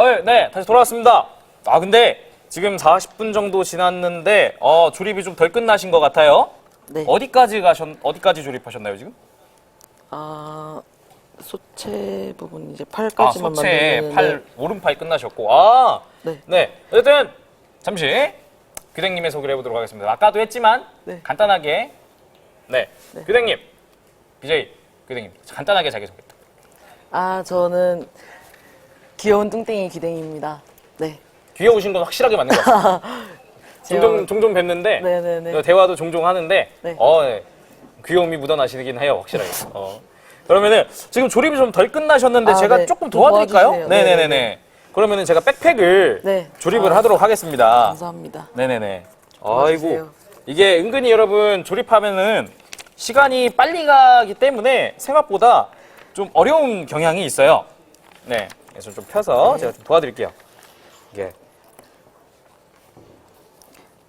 어, 네, 다시 돌아왔습니다. 아, 근데 지금 40분 정도 지났는데 어, 조립이 좀 덜 끝나신 것 같아요. 네. 어디까지 가셨 어디까지 조립하셨나요, 지금? 아 소체 부분 이제 아, 팔까지만 소체 만드는 팔 오른팔 끝나셨고. 아. 네. 네. 어쨌든 잠시 규댕님의 소개를 해 보도록 하겠습니다. 아까도 했지만 네. 간단하게 네. 네. 규댕님. BJ 규댕님. 간단하게 자기 소개. 아 저는 귀여운 뚱땡이 기댕입니다. 네. 귀여우신 건 확실하게 맞는 것 같아요. 종종 종종 뵀는데 네네네. 대화도 종종 하는데 네. 어 네. 귀여움이 묻어나시긴 해요 확실하게. 어. 그러면은 지금 조립이 좀 덜 끝나셨는데 아, 제가 네. 조금 좀 도와드릴까요? 도와주세요. 네네네네. 네네네. 그러면은 제가 백팩을 네. 조립을 아. 하도록 하겠습니다. 감사합니다. 네네네. 도와주세요. 아이고 이게 은근히 여러분 조립하면은 시간이 빨리 가기 때문에 생각보다 좀 어려운 경향이 있어요. 네. 그래서 좀 펴서 제가 좀 도와드릴게요. 이게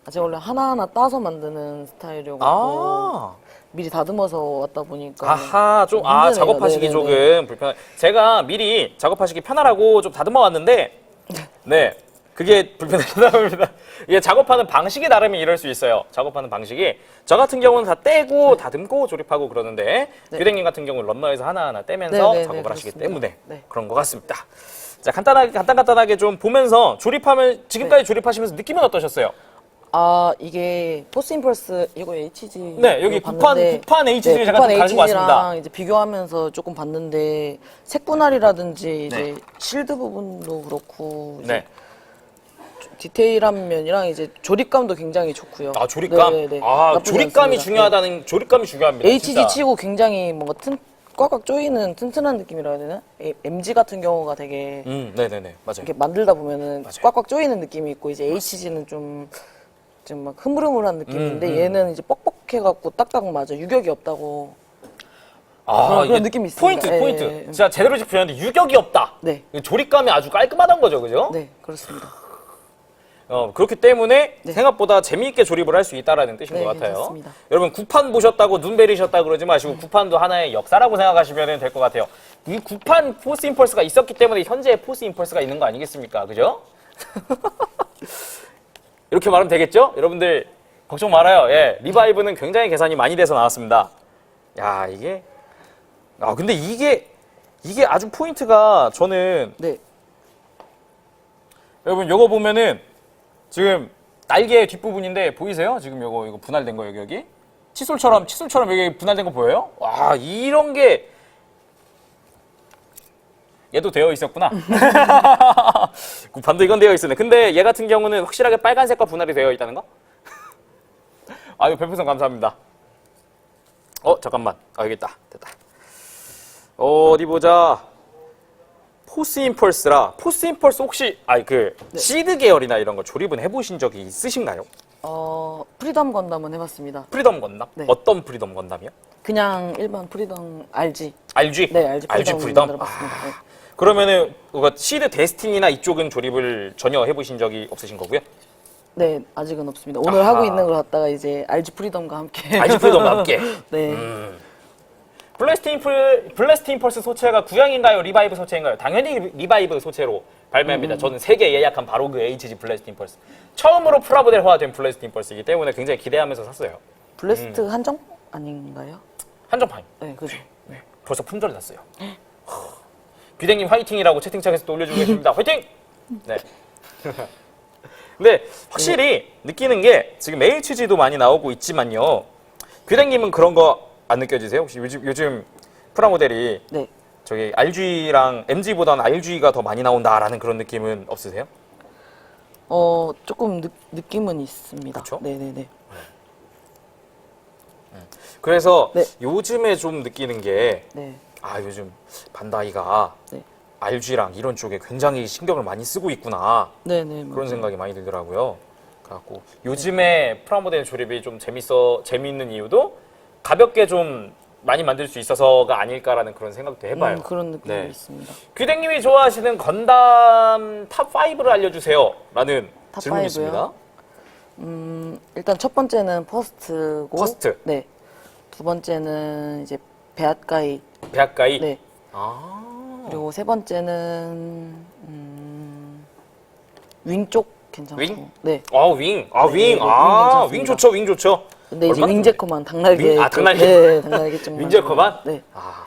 아, 제가 원래 하나하나 따서 만드는 스타일이어서 아. 미리 다듬어서 왔다 보니까 아하, 좀, 아, 힘드네요. 작업하시기 네네네. 조금 불편. 제가 미리 작업하시기 편하라고 좀 다듬어 왔는데, 네. 그게 불편하다 봅니다. 이게 작업하는 방식이 다르면 이럴 수 있어요. 작업하는 방식이. 저 같은 경우는 다 떼고, 다듬고, 조립하고 그러는데, 네. 규댕님 같은 경우는 런너에서 하나하나 떼면서 네네네, 작업을 하시기 그렇습니다. 때문에 네. 그런 것 같습니다. 자, 간단하게, 간단 간단하게 좀 보면서 조립하면, 지금까지 조립하시면서 느낌은 어떠셨어요? 아 이게 포스 임펄스 이거 HG 네, 여기 구판- 구판 HG 를 제가 좀 가지고 왔습니다. 이제 비교하면서 조금 봤는데 색 분할이라든지 이제 네. 실드 부분도 그렇고 이제 네. 디테일한 면이랑 이제 조립감도 굉장히 좋고요. 아, 조립감? 네네네. 아, 나쁘지 조립감이 않습니다. 중요하다는, 조립감이 중요합니다. 네. HG 진짜. 치고 굉장히 뭔가 튼, 꽉꽉 조이는 튼튼한 느낌이라 해야 되나? 에- MG 같은 경우가 되게 음, 네네네. 맞아요. 이렇게 만들다 보면은 맞아요. 꽉꽉 조이는 느낌이 있고 이제 HG는 좀 좀 막 흐물흐물한 느낌인데 음, 음. 얘는 이제 뻑뻑해갖고 딱딱 맞아 유격이 없다고 아, 그런- 이게 느낌이 있습니다. 포인트, 예, 포인트. 예, 예. 진짜 제대로 짚었는데 유격이 없다. 네. 이 조립감이 아주 깔끔하단 거죠, 그죠? 네 그렇습니다 어, 그렇기 때문에 네. 생각보다 재미있게 조립을 할 수 있다라는 뜻인 네, 것 같아요. 괜찮습니다. 여러분, 구판 보셨다고 눈 베리셨다 그러지 마시고 구판도 하나의 역사라고 생각하시면 될 것 같아요. 이 구판 포스 임펄스가 있었기 때문에 현재 포스 임펄스가 있는 거 아니겠습니까? 그죠? 이렇게 말하면 되겠죠? 여러분들 걱정 말아요. 예, 리바이브는 굉장히 계산이 많이 돼서 나왔습니다. 야, 이게 아 근데 이게 이게 아주 포인트가 저는 네 여러분 요거 보면은 지금 날개 뒷부분인데 보이세요? 지금 요거 이거 분할된 거 여기 여기 칫솔처럼 칫솔처럼 여기 분할된 거 보여요? 와 이런 게 얘도 되어 있었구나. 구판도 이건 되어 있었네. 근데 얘 같은 경우는 확실하게 빨간색과 분할이 되어 있다는 거? 아유 별풍선 감사합니다. 어 잠깐만. 아 여기 있다. 됐다. 어디 보자. 포스 임펄스라 포스 임펄스 혹시 아니 그 시드 계열이나 이런 거 조립은 해보신 적이 있으신가요? 어, 프리덤 건담은 해봤습니다 프리덤 건담? 네. 어떤 프리덤 건담이요? 그냥 일반 프리덤 RG RG? 네 RG 프리덤? 만들어봤습니다 아, 네. 그러면은 그거 시드 데스티니나 이쪽은 조립을 전혀 해보신 적이 없으신 거고요? 네 아직은 없습니다 오늘 아하. 하고 있는 걸 갖다가 이제 RG 프리덤과 함께 RG 프리덤과 함께 네 블래스트 임플 블래스트 임펄스 소체가 구형인가요? 리바이브 소체인가요? 당연히 리- 리바이브 소체로 발매합니다. 저는 세계 예약한 바로 그 HG 블래스트 임펄스 처음으로 프라모델 화된 블래스트 임펄스이기 때문에 굉장히 기대하면서 샀어요. 블래스트 음. 한정 아닌가요? 한정판. 네 그죠 네, 벌써 품절이 났어요. 비댕님 화이팅이라고 채팅창에서 또 올려주고 계십니다. 화이팅! 네. 근데 확실히 느끼는 게 지금 HG도 많이 나오고 있지만요. 비댕님은 그런 거 안 느껴지세요? 혹시 요즘, 요즘 프라모델이 네 저기 RG랑 MG보다는 RG가 더 많이 나온다라는 그런 느낌은 없으세요? 어 조금 느, 느낌은 있습니다. 그쵸? 네네네. 그래서 네. 요즘에 좀 느끼는 게 네. 아 요즘 반다이가 네. RG랑 이런 쪽에 굉장히 신경을 많이 쓰고 있구나 네네. 그런 생각이 많이 들더라고요. 그래갖고 요즘에 프라모델 조립이 좀 재밌어 재미있는 이유도 가볍게 좀 많이 만들 수 있어서가 아닐까라는 그런 생각도 해봐요. 음, 그런 느낌이 네. 있습니다. 귀댕님이 좋아하시는 건담 탑 5를 알려주세요라는 탑 질문이? 있습니다. 음, 일단 첫 번째는 퍼스트고. 퍼스트. 네. 두 번째는 이제 베앗가이. 배학가이. 네. 아. 그리고 세 번째는 음, 윙 쪽 괜찮고. 윙? 네. 아, 윙. 아, 네, 윙. 네, 윙 아, 윙 괜찮습니다. 좋죠, 윙 좋죠. 근데 이제 얼마나 윙제커만. 윙- 아, 쪽- 당날개. 네, 당날개 좀. 윙제커만? 네. 아,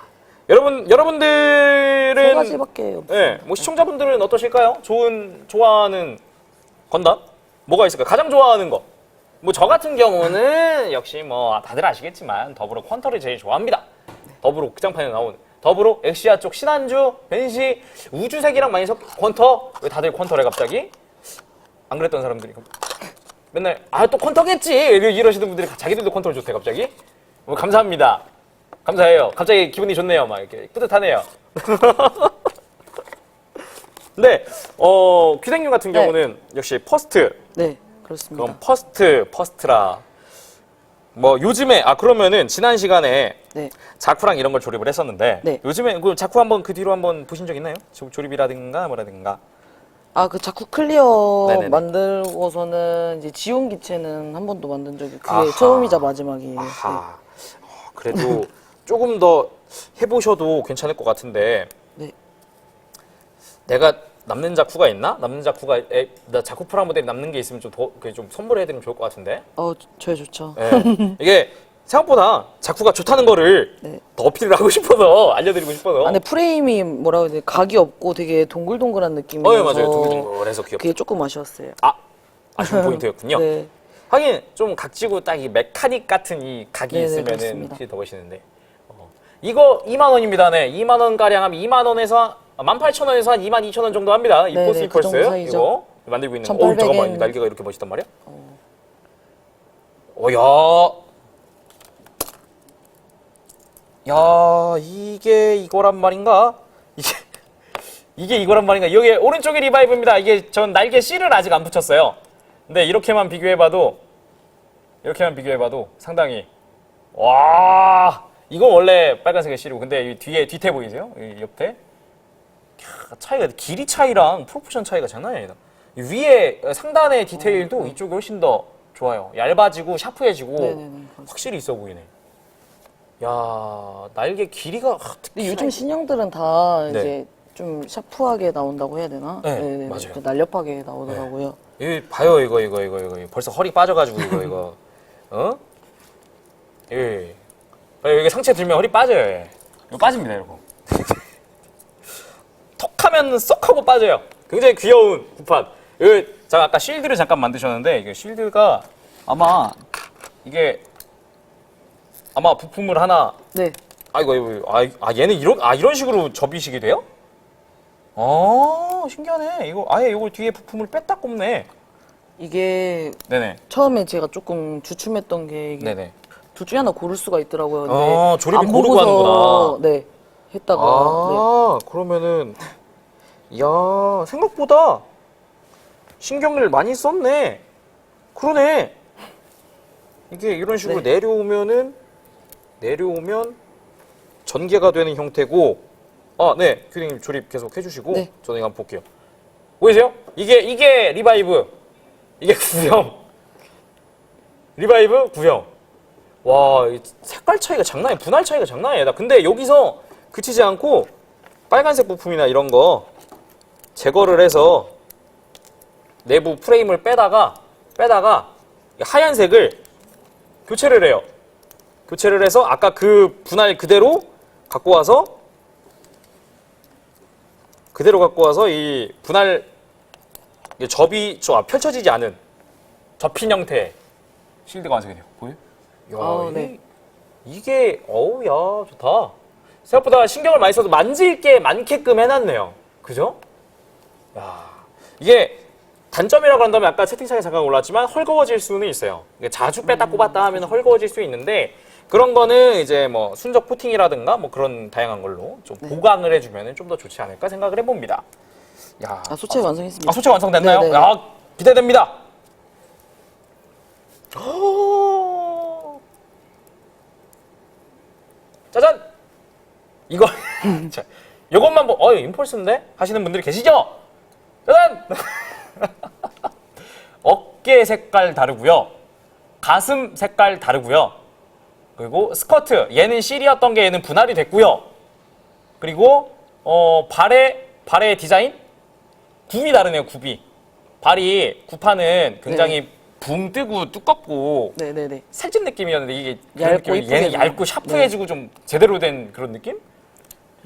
여러분, 여러분들은. 세 가지밖에 없어요. 네, 뭐 시청자분들은 어떠실까요? 좋은, 좋아하는 건담? 뭐가 있을까 요? 가장 좋아하는 거. 뭐 저 같은 경우는 역시 뭐 다들 아시겠지만 더불어 퀀터를 제일 좋아합니다. 더불어 극장판에 나오는 더불어 엑시아 쪽 신한주, 벤시, 우주색이랑 많이 섞 퀀터 왜 다들 퀀터래 갑자기? 안 그랬던 사람들이 맨날 아또 퀀터겠지 이러시는 분들이 자기들도 퀀터를 좋대 갑자기. 뭐 감사합니다. 감사해요. 갑자기 기분이 좋네요. 막 이렇게 뿌듯하네요. 근데 어 귀생님 같은 네. 경우는 역시 퍼스트 네, 그렇습니다. 그럼 퍼스트 퍼스트라 뭐 요즘에 아 그러면은 지난 시간에 네. 자쿠랑 이런 걸 조립을 했었는데 네. 요즘에 그 자쿠 한번 그 뒤로 한번 보신 적 있나요? 조- 조립이라든가 뭐라든가 아, 그 자쿠 클리어 네네네. 만들고서는 이제 지온 기체는 한 번도 만든 적이 그게 아하. 처음이자 마지막이에요. 아하 어, 그래도 조금 더 해보셔도 괜찮을 것 같은데 네. 내가 남는 자쿠가 있나? 남는 자쿠가 에, 나 자쿠 프라모델 남는 게 있으면 좀더좀 선물해드리면 좋을 것 같은데 어, 저희 좋죠. 예. 이게 생각보다 자쿠가 좋다는 거를 네. 더 어필을 하고 싶어서 알려드리고 싶어서. 안에 프레임이 뭐라고 해야 돼? 각이 없고 되게 동글동글한 어, 느낌이어서 예, 맞아요. 동글동글해서 귀엽. 그게 조금 아쉬웠어요. 아, 아쉬운 포인트였군요. 네. 하긴 좀 각지고 딱 이 메카닉 같은 이 각이 네네, 있으면은 그렇습니다. 확실히 더 멋있는데. 어. 이거 2만 원입니다. 네, 2만 원 가량 하면 2만 원에서 18,000원에서 한 2만 2천 원 정도 합니다. 이 네네, 포스 그 정도 사이죠. 이거 만들고 있는. 거. 어, 1800 잠깐만. 이 날개가 이렇게 멋있단 말이야? 어, 야. 야, 이게 이거란 말인가? 이게 이게 이거란 말인가? 여기 오른쪽에 리바이브입니다. 이게 전 날개 C를 아직 안 붙였어요. 근데 이렇게만 비교해봐도 이렇게만 비교해봐도 상당히 와 이건 원래 빨간색의 C고 근데 이 뒤에 뒤태 보이세요? 이 캬, 차이가 길이 차이랑 프로포션 차이가 장난이 아니다. 이 위에 상단의 디테일도 이쪽이 훨씬 더 좋아요. 얇아지고 샤프해지고 네네네, 그렇습니다. 확실히 있어 보이네. 야 날개 길이가 하, 특히나 요즘 신형들은 다 네. 이제 좀 샤프하게 나온다고 해야 되나? 네, 네네, 맞아요. 그 날렵하게 나오더라고요. 이 봐요 이거 이거 이거 이거 이거. 벌써 허리 빠져가지고 이거 이거 어? 예. 봐요, 여기 상체 들면 허리 빠져요. 예. 이거 빠집니다 이러고. 턱하면 쏙 하고 빠져요. 굉장히 귀여운 구판. 이거 제가 아까 실드를 잠깐 만드셨는데 이게 실드가 아마 이게 아마 부품을 하나 네. 아이고 이거 아, 아 얘는 이런 아 이런 식으로 접이식이 돼요? 아 신기하네. 이거 아예 이걸 뒤에 부품을 뺐다 꼽네. 이게 네네. 처음에 제가 조금 주춤했던 게 이게 네네. 둘 중에 하나 고를 수가 있더라고요. 근데 아, 조립을 안 고르고 보고서 하는구나. 네. 했다가 네. 아 그러면은 야 생각보다 신경을 많이 썼네. 그러네. 이게 이런 식으로 네. 내려오면은 내려오면 전개가 되는 형태고 아네 교수님 조립 계속 해주시고 네. 저는 이거 한번 볼게요. 보이세요? 이게 이게 리바이브 이게 구형 리바이브 구형 와, 이 색깔 차이가 장난이야. 분할 차이가 장난이야. 나 근데 여기서 그치지 않고 빨간색 부품이나 이런 거 제거를 해서 내부 프레임을 빼다가 빼다가 이 하얀색을 교체를 해요. 교체를 해서 아까 그 분할 그대로 갖고 와서 그대로 갖고 와서 이 분할 이 접이 저 아, 펼쳐지지 않은 접힌 형태의 실드가 완성이 돼요. 보여? 야, 아, 네. 이게 어우 야 좋다. 생각보다 신경을 많이 써서 만질 게 많게끔 해놨네요. 그죠? 야 이게 단점이라고 한다면 아까 채팅창에 잠깐 올랐지만 헐거워질 수는 있어요. 자주 뺐다 꼽았다 하면 헐거워질 수 있는데 그런 거는 이제 뭐 순적 코팅이라든가 뭐 그런 다양한 걸로 좀 보강을 해주면 좀 더 좋지 않을까 생각을 해봅니다. 야, 아, 소체 완성했습니다. 아, 소체 완성됐나요? 네네. 야, 기대됩니다. 오~ 짜잔! 이거, 자, 요것만 보, 어, 임펄스인데? 하시는 분들이 계시죠? 짜잔! 어깨 색깔 다르고요 가슴 색깔 다르고요 그리고 스커트, 얘는 C이었던 게 얘는 분할이 됐고요 그리고, 어, 발의, 발의 디자인? 굽이 다르네요, 굽이. 발이 구판은 굉장히 붕 뜨고 두껍고 네네네. 살찐 느낌이었는데 이게 그런 얇고 얘는. 얇고 샤프해지고 좀 제대로 된 그런 느낌?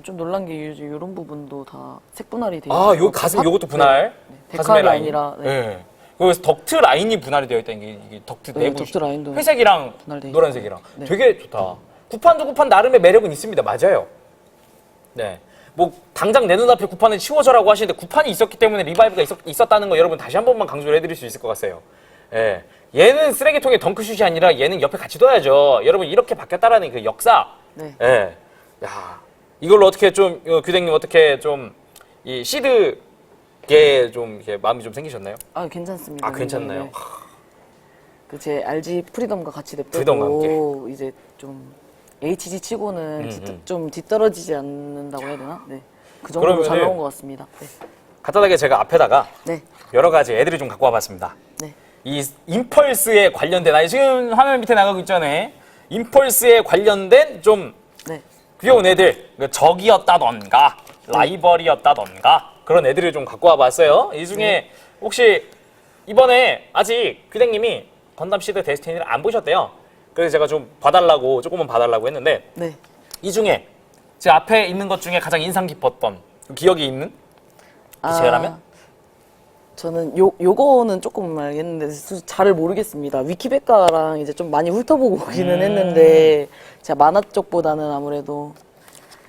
좀 놀란 게 이런 부분도 다 색분할이 되어 아. 요 가슴 팝- 요것도 분할. 네. 가슴의 데칼이 라인. 아니라 네. 네. 그래서 덕트 라인이 분할이 되어 있다는 게 이게 덕트 네, 내부 덕트 라인도 회색이랑 분할돼 노란색이랑 네. 되게 좋다. 구판도 구판 나름의 매력은 있습니다. 맞아요. 네. 뭐 당장 내 눈앞에 구판을 치워줘라고 하시는데 구판이 있었기 때문에 리바이브가 있었, 다는거 여러분 다시 한 번만 강조를 해드릴 수 있을 것 같아요. 예. 얘는 쓰레기통에 덩크슛이 아니라 얘는 옆에 같이 둬야죠. 여러분 이렇게 바뀌었다라는 그 역사. 네. 예. 야, 이걸로 어떻게 좀 어, 규댕님 어떻게 좀 이 시드 계좀 이렇게 마음이 좀 생기셨나요? 아 괜찮습니다. 아 괜찮나요? 그제 RG 프리덤과 같이 프리덤과 냅두고 이제 좀 HG 치고는 음, 뒤- 음. 좀 뒤떨어지지 않는다고 해야 되나? 네. 그 정도로 잘 그러면은- 나온 것 같습니다. 네. 간단하게 제가 앞에다가 네. 여러 가지 애들을 좀 갖고 와봤습니다. 네. 이 임펄스에 관련된 아니 지금 화면 밑에 나가고 있잖아요. 임펄스에 관련된 좀 네. 귀여운 애들 그 적이었다던가 라이벌이었다던가 그런 애들을 좀 갖고 와봤어요. 이 중에 혹시 이번에 아직 규댕님이 건담 시드 데스티니를 안 보셨대요. 그래서 제가 좀 봐달라고 조금만 봐달라고 했는데 네. 이 중에 제 앞에 있는 것 중에 가장 인상 깊었던 기억이 있는 기체라면? 저는 요 요거는 조금 알겠는데 수- 잘 모르겠습니다. 위키백과랑 이제 좀 많이 훑어보고 오기는 음. 했는데 제가 만화 쪽보다는 아무래도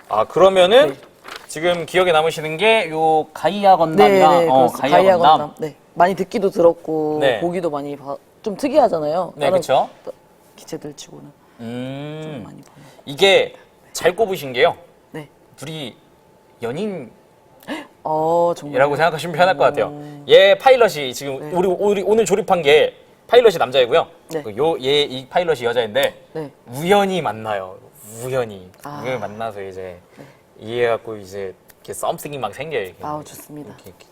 아 그러면은 네. 지금 기억에 남으시는 게 요 가이아 네, 건담이랑 네, 어, 그렇습니다. 가이아, 건담. 네. 많이 듣기도 들었고 네. 보기도 많이 봐. 좀 특이하잖아요. 네, 다른 그렇죠. 기체들 치고는 음 많이 봐요. 이게 잘 꼽으신 게요. 네. 둘이 연인이라고 어 정말. 생각하시면 편할 것 같아요. 얘 파일럿이 지금 네. 우리, 우리 오늘 조립한 게 파일럿이 남자이고요. 네. 요얘 이 파일럿이 여자인데 네. 우연히 만나요. 우연히 아. 우연히 만나서 이제 이해해갖고 이제 이렇게 썸씽이 막 생겨요. 이렇게. 아우 좋습니다. 이렇게, 이렇게.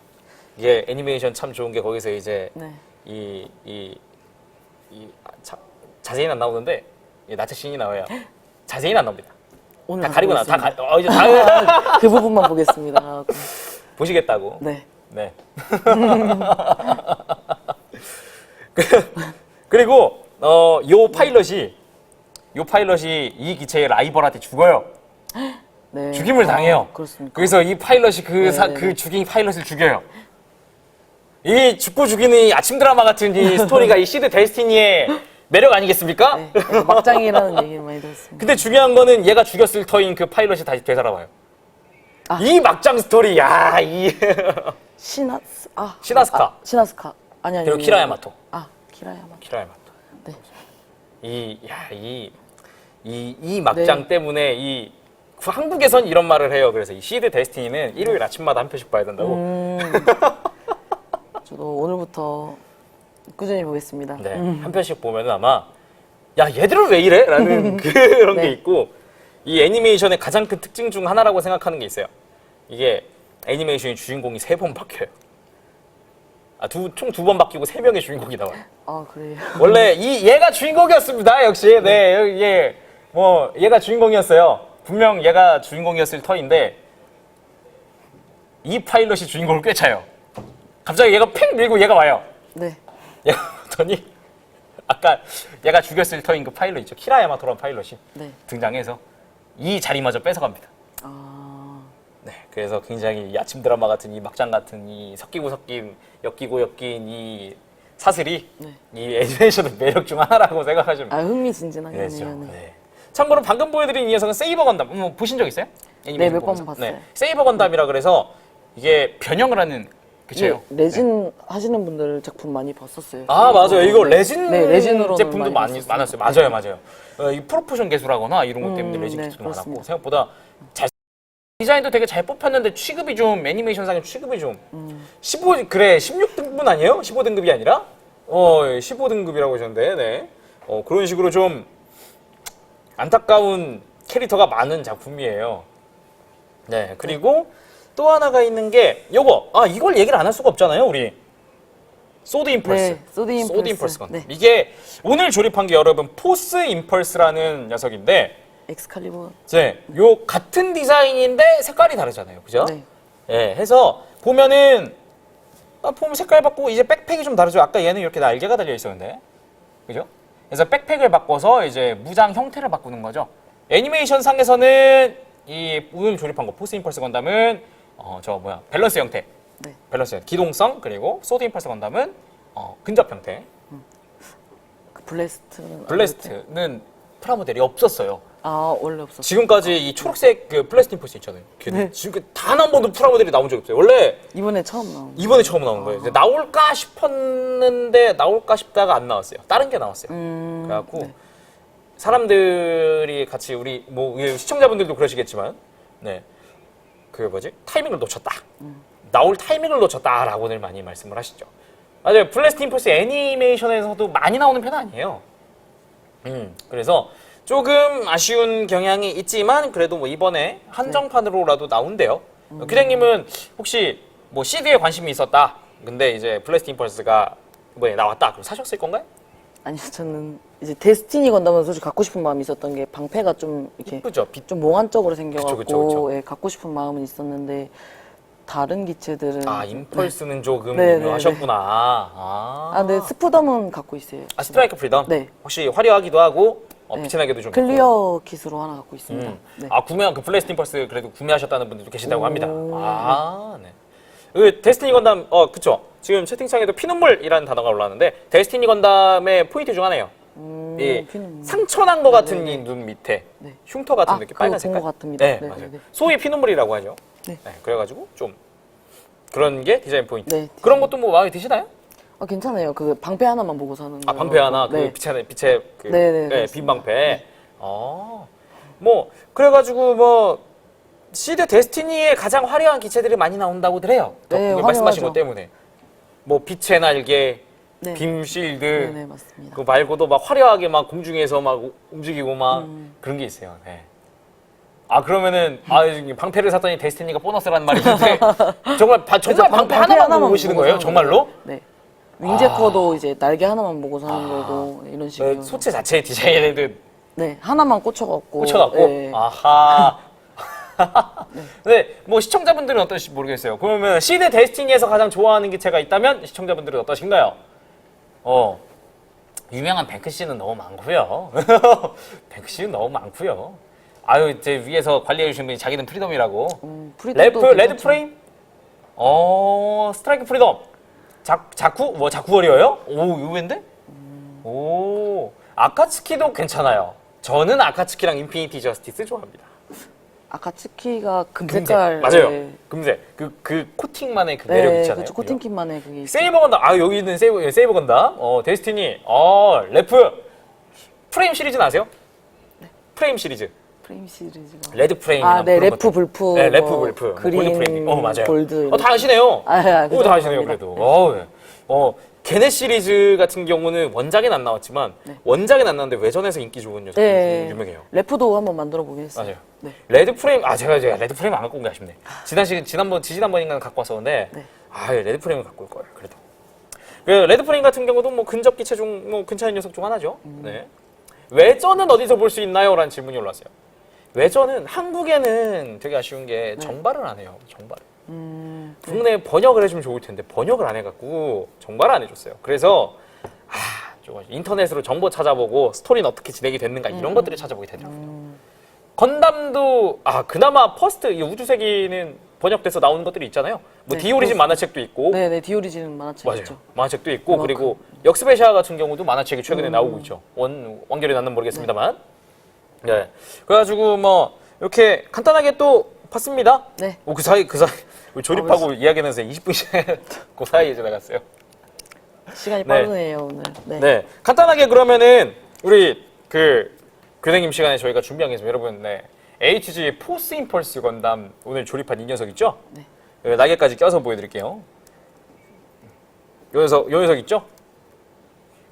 이게 애니메이션 참 좋은 게 거기서 이제 네. 이, 이, 이 아, 자, 자세히는 안 나오는데 이 나체 씬이 나와요. 자세히는 안 나옵니다. 오늘 다안 가리고 나, 다 보겠습니다. 가, 어, 이제 다 그 부분만 보겠습니다. 아, 그- 보시겠다고. 네. 네. 그리고 어, 요 파일럿이 요 파일럿이 이 기체의 라이벌한테 죽어요. 네. 죽임을 당해요. 아, 그렇습니까? 그래서 이 파일럿이 그, 사- 네, 네, 그 네. 죽인 파일럿을 죽여요. 이 죽고 죽이는 이 아침 드라마 같은 이 스토리가 이 시드 데스티니의 매력 아니겠습니까? 네. 막장이라는 얘기 많이 들었습니다. 근데 중요한 거는 얘가 죽였을 터인 그 파일럿이 다시 되살아와요. 아. 이 막장 스토리, 야, 이. 시나스 아 시나스카. 아, 시나스카 아니 아니. 그리고 키라야마토. 아 키라야마토. 키라야마토. 네. 이, 야, 이, 이, 이 막장 네. 때문에 이, 그 한국에선 이런 말을 해요. 그래서 이 시드 데스티니는 일요일 아침마다 한 편씩 봐야 된다고. 음. 저도 오늘부터 꾸준히 보겠습니다. 네, 한 편씩 보면은 아마 야 얘들은 왜 이래? 라는 그런 게 네. 있고 이 애니메이션의 가장 큰 특징 중 하나라고 생각하는 게 있어요. 이게 애니메이션의 주인공이 세 번 바뀌어요. 아, 두, 총 두 번 바뀌고 세 명의 주인공이 나와요. 아 그래요. 원래 이 얘가 주인공이었습니다. 역시 네, 여기 얘, 뭐 얘가 주인공이었어요. 분명 얘가 주인공이었을 터인데 이 파일럿이 주인공을 꿰차요. 갑자기 얘가 팽 밀고 얘가 와요. 네. 얘가 보더니 아까 얘가 죽였을 터인 그 파일럿 있죠. 키라야마토라는 파일럿이 네. 등장해서 이 자리마저 뺏어갑니다. 아 네, 그래서 굉장히 이 아침 드라마 같은 이 막장 같은 이 섞이고 섞인 엮이고 엮인 이 사슬이 네. 이 애니메이션의 매력 중 하나라고 생각하시면 아, 흥미진진하게 되죠. 하네요. 네. 네. 참고로 방금 보여드린 이 녀석은 세이버 건담 음, 보신 적 있어요? 애니메이션 네, 몇번 보면서? 봤어요. 세이버 건담이라 그래서 이게 변형을 하는 그쵸? 예, 레진 하시는 분들 작품 많이 봤었어요. 아 맞아요. 이거 레진 네, 레진으로는 제품도 많이 많이 봤었어요. 많았어요. 맞아요, 맞아요. 어, 이 프로포션 개수라거나 이런 것 때문에 음, 레진 네, 기술도 많았고 그렇습니다. 생각보다 잘 디자인도 되게 잘 뽑혔는데 취급이 좀 애니메이션상의 취급이 좀 음. 15 그래 16등분 아니에요? 15등급이 아니라 어 15등급이라고 하셨는데 네. 어 그런 식으로 좀 안타까운 캐릭터가 많은 작품이에요. 네 그리고 또 하나가 있는 게 요거 아 이걸 얘기를 안 할 수가 없잖아요 우리 소드 임펄스 네, 소드 임펄스. 소드 임펄스 건 네. 이게 오늘 조립한 게 여러분 포스 임펄스라는 녀석인데 엑스칼리버. 이제 요 같은 디자인인데 색깔이 다르잖아요 그죠? 네. 예, 해서 보면은 아, 폼 색깔 바꾸고 이제 백팩이 좀 다르죠. 아까 얘는 이렇게 날개가 달려 있었는데, 그죠? 그래서 백팩을 바꿔서 이제 무장 형태를 바꾸는 거죠. 애니메이션 상에서는 이 오늘 조립한 거 포스 임펄스 건담은 어, 저 뭐야 밸런스 형태, 네. 밸런스 형태. 기동성 그리고 소드 임펄스 건담은 어, 근접 형태. 그 블레스트는 블래스트는 프라모델이 없었어요. 아 원래 없었어. 지금까지 이 초록색 그 플래스틱 임펄스 있잖아요. 걔 네. 지금 단 한 번도 프라모델이 나온 적이 없어요. 원래 이번에 처음 나온. 이번에 처음 나온 거예요. 이제 나올까 싶었는데 나올까 싶다가 안 나왔어요. 다른 게 나왔어요. 음, 그래갖고 네. 사람들이 같이 우리 뭐 예, 시청자분들도 그러시겠지만, 네, 그 뭐지 타이밍을 놓쳤다. 나올 타이밍을 놓쳤다라고들 많이 말씀을 하시죠. 맞아요. 블래스트 임펄스 애니메이션에서도 많이 나오는 편은 아니에요. 음, 그래서 조금 아쉬운 경향이 있지만 그래도 뭐 이번에 한정판으로라도 나온대요. 규장님은 혹시 뭐 CD에 관심이 있었다. 근데 이제 블래스트 임펄스가 이번에 나왔다. 그럼 사셨을 건가요? 아니요 저는 이제 데스티니 건담은 솔직히 갖고 싶은 마음이 있었던 게 방패가 좀 이렇게 이쁘죠? 빛 좀 몽환적으로 생겨갖고 그쵸, 그쵸, 그쵸. 예, 갖고 싶은 마음은 있었는데 다른 기체들은 아 임펄스는 조금 네, 네, 유명하셨구나. 아, 아, 네 스푸덤은 갖고 있어요. 아, 스트라이크 프리덤. 네. 혹시 화려하기도 하고 어, 네. 날개도 좀. 클리어 킷으로 하나 갖고 있습니다. 음. 네. 아 구매한 그 블래스트 임펄스 그래도 구매하셨다는 분들도 계시다고 오. 합니다. 아 네. 그 데스티니 건담 어 그쵸. 지금 채팅창에도 피눈물이라는 단어가 올라왔는데 데스티니 건담의 포인트 중 하나예요. 음, 이 피눈물. 상처난 것 같은 네, 이눈 밑에 네. 흉터 같은 아, 느낌 그거 빨간 본것 색깔. 같습니다. 네, 네, 맞아요. 네, 네. 소위 피눈물이라고 하죠. 네. 그래가지고 좀 그런 게 디자인 포인트. 네. 그런 것도 뭐 마음에 드시나요? 아 괜찮아요. 그 방패 하나만 보고 사는 거. 아 방패 하나 그 네. 빛의 빛의 그 네, 네, 네. 빈 방패. 어 뭐 그래가지고 뭐 시드 데스티니에 가장 화려한 기체들이 많이 나온다고들 해요. 네, 덕분에 말씀하신 화려하죠. 것 때문에 뭐 빛의 날개, 네. 빔 실드 네, 네 맞습니다. 그 말고도 막 화려하게 막 공중에서 막 우- 움직이고 막 음. 그런 게 있어요. 네. 아 그러면은 아 이게 방패를 샀더니 데스티니가 보너스라는 말이 있는데 정말 바- 정말 그래서 방패 하나만 보고 오시는 보고 거예요? 사는 정말로? 네. 윙제커도 이제 날개 하나만 보고 사는 거고 이런 식으로. 네, 소체 자체의 디자인에도 네 하나만 꽂혀갖고. 꽂혀갖고 네. 아하. 네, 뭐 시청자분들은 어떠실지 모르겠어요. 그러면 시드 데스티니에서 가장 좋아하는 기체가 있다면 시청자분들은 어떠신가요? 어, 유명한 뱅크 씨는 너무 많고요. 뱅크 씨는 너무 많고요. 아유, 제 위에서 관리해 주신 분이 자기는 프리덤이라고. 음, 프리덤도 레프 레드 괜찮죠. 프레임? 어, 스트라이크 프리덤. 자, 자쿠 뭐 자쿠 워리어요? 오, 의외인데? 오, 아카츠키도 괜찮아요. 저는 아카츠키랑 인피니티 저스티스 좋아합니다. 아카츠키가 금 금색 색깔. 맞아요. 네. 금색 그 그 코팅만의 그 매력 네, 있잖아요. 그쵸. 코팅kit만의 그게. 있어요. 세이버 건담 아 여기 있는 세이버 예, 세이버 건담 어 데스티니 어 레프 프레임 시리즈는 아세요? 프레임 시리즈 프레임 시리즈가. 레드 프레임 아, 네, 레프 불프. 네 레프 뭐 불프 뭐 그린, 골드 프레임 어 맞아요 골드. 어 다 아시네요 아, 아, 그 오다 아시네요. 그래도 어, 예. 어 걔네 시리즈 같은 경우는 원작엔 안 나왔지만 원작엔 안 나왔는데 외전에서 인기 좋은 녀석이 네. 유명해요 레프도 한번 만들어 보겠어요. 맞아요. 네. 레드 프레임 아 제가 제가 레드 프레임 안 갖고 온 게 아쉽네. 지난 시 지난번 지지난번인가 갖고 왔었는데 네. 아 예, 레드 프레임을 갖고 올 걸. 그래도 그 레드 프레임 같은 경우도 뭐 근접 기체 중뭐 괜찮은 녀석 중 하나죠. 음. 네. 외전은 어디서 볼 수 있나요?라는 질문이 올랐어요. 외전은 한국에는 되게 아쉬운 게 정발을 안 해요. 정발. 음, 국내에 번역을 해주면 좋을 텐데 번역을 안 해갖고 정발을 안 해줬어요. 그래서 아, 좀 인터넷으로 정보 찾아보고 스토리는 어떻게 진행이 됐는가 이런 것들을 찾아보게 되더라고요. 건담도 아 그나마 퍼스트 이 우주세기는 번역돼서 나오는 것들이 있잖아요. 뭐 네, 디오리진 그렇습니다. 만화책도 있고 네, 네, 만화책 맞아요. 있죠. 만화책도 있고 그만큼. 그리고 역스페샤 같은 경우도 만화책이 최근에 음. 나오고 있죠. 원 완결이 났는 모르겠습니다만. 네. 그래가지고 뭐 이렇게 간단하게 또 봤습니다. 네. 오, 그 사이 그 사이 우리 조립하고 이야기하면서 20분 그 사이에 지나갔어요. 시간이 네. 빠르네요, 오늘. 네. 네. 간단하게 그러면은 우리 그 교장님 시간에 저희가 준비한 게 있습니다. 여러분, 네. HG 포스 임펄스 건담 오늘 조립한 이 녀석 있죠? 네. 그 날개까지 껴서 보여드릴게요. 요 녀석, 요 녀석 있죠?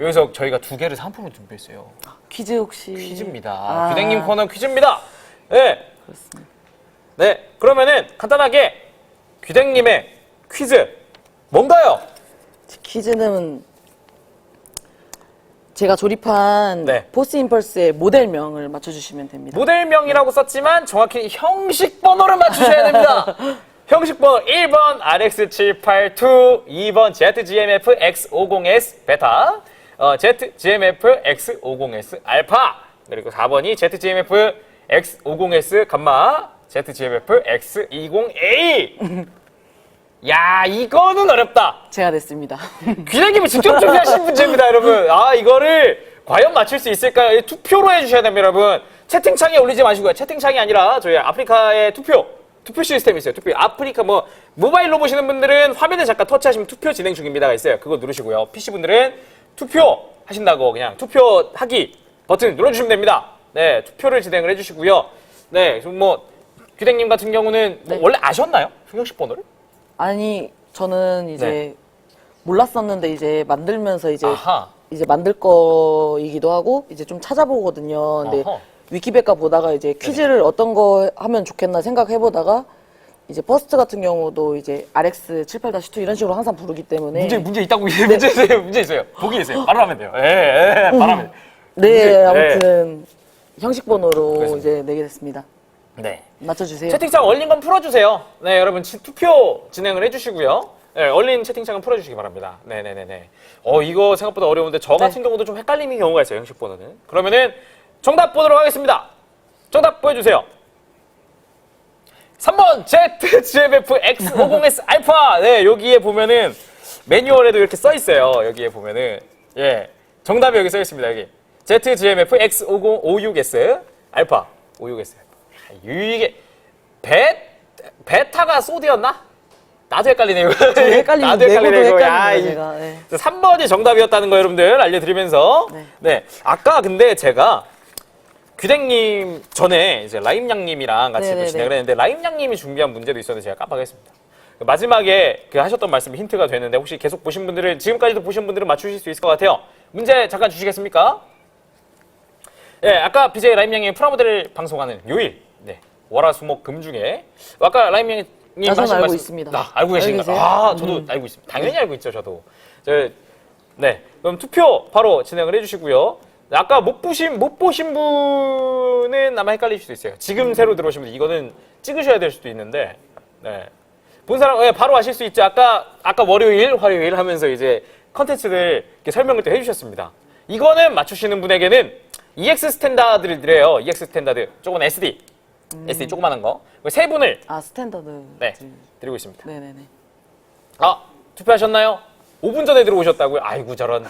요 녀석 저희가 두 개를 상품으로 준비했어요. 퀴즈 혹시. 퀴즈입니다. 아, 규댕님 코너 퀴즈입니다. 네. 그렇습니다. 네. 그러면은 간단하게 규댕님의 퀴즈 뭔가요? 퀴즈는 제가 조립한 네. 포스 임펄스의 모델명을 맞춰주시면 됩니다. 모델명이라고 썼지만 정확히 형식 번호를 맞추셔야 됩니다. 형식 번호 1번 RX782, 2번 ZGMF X50S 베타, 어, ZGMF X50S 알파, 그리고 4번이 ZGMF X50S 감마, ZGMF X20A. 야, 이거는 어렵다. 제가 됐습니다. 귀장님이 직접 준비하신 문제입니다, 여러분. 아, 이거를 과연 맞출 수 있을까요? 이 투표로 해주셔야 됩니다, 여러분. 채팅창에 올리지 마시고요. 채팅창이 아니라 저희 아프리카의 투표. 투표 시스템이 있어요. 투표. 아프리카 뭐, 모바일로 보시는 분들은 화면에 잠깐 터치하시면 투표 진행 중입니다가 있어요. 그거 누르시고요. PC분들은 투표 하신다고 그냥 투표하기 버튼 눌러주시면 됩니다. 네, 투표를 진행을 해주시고요. 네, 그럼 뭐, 귀댕님 같은 경우는 뭐 네. 원래 아셨나요? 승용식 번호를? 아니 저는 이제 네. 몰랐었는데 이제 만들면서 이제 아하. 이제 만들 거이기도 하고 이제 좀 찾아보거든요. 근데 어허. 위키백과 보다가 이제 퀴즈를 어떤 거 하면 좋겠나 생각해 보다가 이제 퍼스트 같은 경우도 이제 RX 78-2 이런 식으로 항상 부르기 때문에. 문제 문제 있다고 문제 있어요 문제 있어요. 보기 있어요. 바로 하면 돼요. 예, 예 바로 하면 돼요. 네 문제- 아무튼 형식 번호로. 이제 내게 됐습니다. 네. 맞춰주세요. 채팅창 얼린 건 풀어주세요. 네 여러분 치- 투표 진행을 해주시고요. 네 얼린 채팅창은 풀어주시기 바랍니다. 네네네네. 어 이거 생각보다 어려운데 저 같은 경우도 좀 헷갈리는 경우가 있어요 형식 번호는. 그러면은 정답 보도록 하겠습니다. 정답 보여주세요 3번 ZGMF X50S 알파 네 여기에 보면은 매뉴얼에도 이렇게 써 있어요 여기에 보면은 예 정답이 여기 써 있습니다 여기 ZGMF X50 56S 알파 56S 이게 베 베타가 소드였나? 나도 헷갈리네요. 헷갈리는 나도 헷갈리네 이거. 야, 이- 제가. 네. 3번이 정답이었다는 거 여러분들 알려드리면서 네. 네 아까 근데 제가 규댕님 전에 이제 라임양님이랑 같이 네네네. 진행을 했는데 라임양님이 준비한 문제도 있었는데 제가 깜빡했습니다. 그 마지막에 그 하셨던 말씀이 힌트가 되는데 혹시 계속 보신 분들은 지금까지도 보신 분들은 맞추실 수 있을 것 같아요. 문제 잠깐 주시겠습니까? 예, 아까 BJ 라임양이 프라모델을 방송하는 요일, 네, 월화수목 금 중에 아까 라임양님 아, 저는 하신 알고 말씀- 있습니다. 아, 알고 계신가? 계세요? 아, 저도 알고 있습니다. 당연히 알고 있죠, 저도. 저, 네, 그럼 투표 바로 진행을 해주시고요. 아까 못 보신 못 보신 분은 아마 헷갈릴 수도 있어요. 지금 새로 들어오신 분 이거는 찍으셔야 될 수도 있는데, 네. 본 사람 예, 바로 아실 수 있죠. 아까 아까 월요일, 화요일 하면서 이제 컨텐츠를 설명을 또 해주셨습니다. 이거는 맞추시는 분에게는 EX 스탠다드를 드려요. EX 스탠다드. 조금 SD, SD 조그마한 거. 세 분을 아 스탠다드. 네 드리고 있습니다. 네네네. 아 투표하셨나요? 5분 전에 들어오셨다고요? 아이고 저런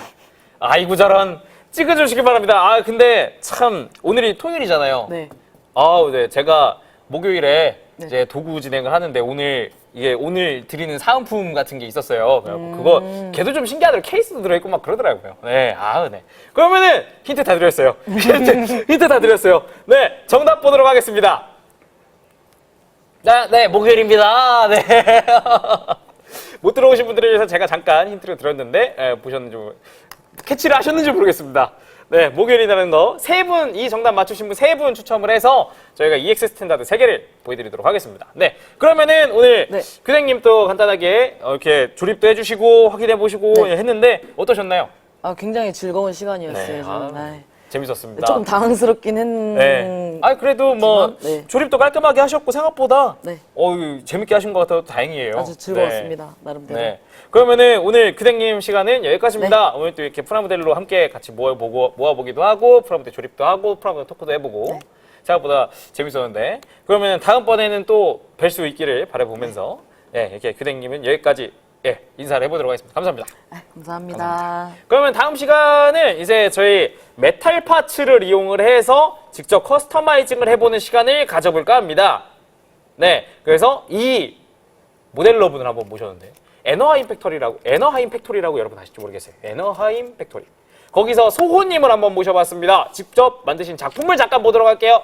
아이고 저런 찍어주시기 바랍니다. 아 근데 참 오늘이 토요일이잖아요. 네. 아우 네 제가 목요일에 네. 이제 도구 진행을 하는데 오늘 이게 오늘 드리는 사은품 같은 게 있었어요. 그래갖고 그거 음. 걔도 좀 신기하더라고 케이스도 들어있고 막 그러더라고요. 네, 아우 네. 그러면은 힌트 다 드렸어요. 힌트, 힌트 다 드렸어요. 네, 정답 보도록 하겠습니다. 네, 네 목요일입니다. 네. 못 들어오신 분들을 위해서 제가 잠깐 힌트를 드렸는데 에, 보셨는지 모르- 캐치를 하셨는지 모르겠습니다. 네, 목요일이라는 거 세 분 이 정답 맞추신 분 세 분 추첨을 해서 저희가 EX 스탠다드 세 개를 보여드리도록 하겠습니다. 네, 그러면은 오늘 네. 또 간단하게 어, 이렇게 조립도 해주시고 확인해 보시고 네. 했는데 어떠셨나요? 아 굉장히 즐거운 시간이었어요. 네, 저는. 아, 아, 재밌었습니다. 조금 당황스럽긴 했는데. 네. 아 그래도 뭐 네. 조립도 깔끔하게 하셨고 생각보다 네. 어 재밌게 하신 것 같아서 다행이에요. 아주 즐거웠습니다. 나름대로. 네. 그러면은 오늘 규댕님 시간은 여기까지입니다. 네. 오늘 또 이렇게 프라모델로 함께 같이 모아보고, 모아보기도 하고, 프라모델 조립도 하고, 프라모델 토크도 해보고, 네. 생각보다 재밌었는데, 그러면은 다음번에는 또 뵐 수 있기를 바라보면서, 예, 이렇게 규댕님은 여기까지, 예, 인사를 해보도록 하겠습니다. 감사합니다. 아, 감사합니다. 그러면 다음 시간은 이제 저희 메탈 파츠를 이용을 해서 직접 커스터마이징을 해보는 시간을 가져볼까 합니다. 네, 그래서 이 모델러분을 한번 모셨는데 에너하임 팩토리라고 에너하임 팩토리라고 여러분 아실지 모르겠어요. 에너하임 팩토리. 거기서 소호님을 한번 모셔봤습니다. 직접 만드신 작품을 잠깐 보도록 할게요.